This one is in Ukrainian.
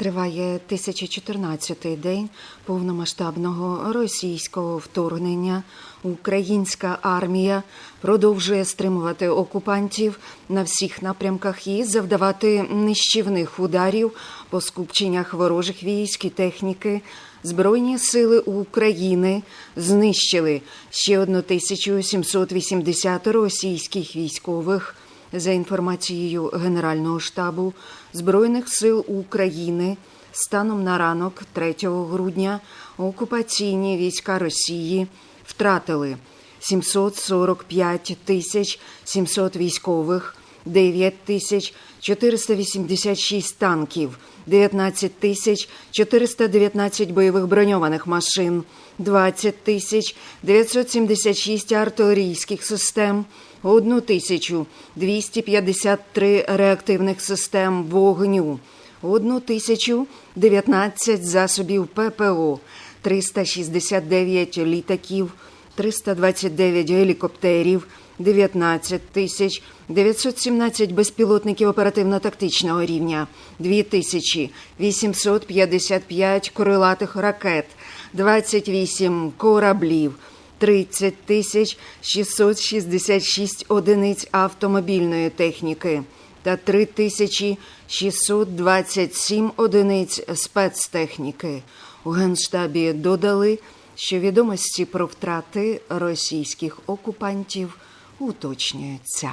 Триває 1014-й день повномасштабного російського вторгнення. Українська армія продовжує стримувати окупантів на всіх напрямках і завдавати нищівних ударів по скупченнях ворожих військ і техніки. Збройні сили України знищили ще 1780 російських військових. За інформацією Генерального штабу Збройних сил України, станом на ранок 3 грудня окупаційні війська Росії втратили 745 тисяч 700 військових, 9 тисяч 486 танків, 19 тисяч 419 бойових броньованих машин, 20 тисяч 976 артилерійських систем, 1 тисячу 253 реактивних систем вогню, 1 тисячу 19 засобів ППО, 369 літаків, 329 гелікоптерів, 19 тисяч 917 безпілотників оперативно-тактичного рівня, 2855 крилатих ракет, 28 кораблів, 30 тисяч 666 одиниць автомобільної техніки та 3 тисячі 627 одиниць спецтехніки. У Генштабі додали, що відомості про втрати російських окупантів уточнюються.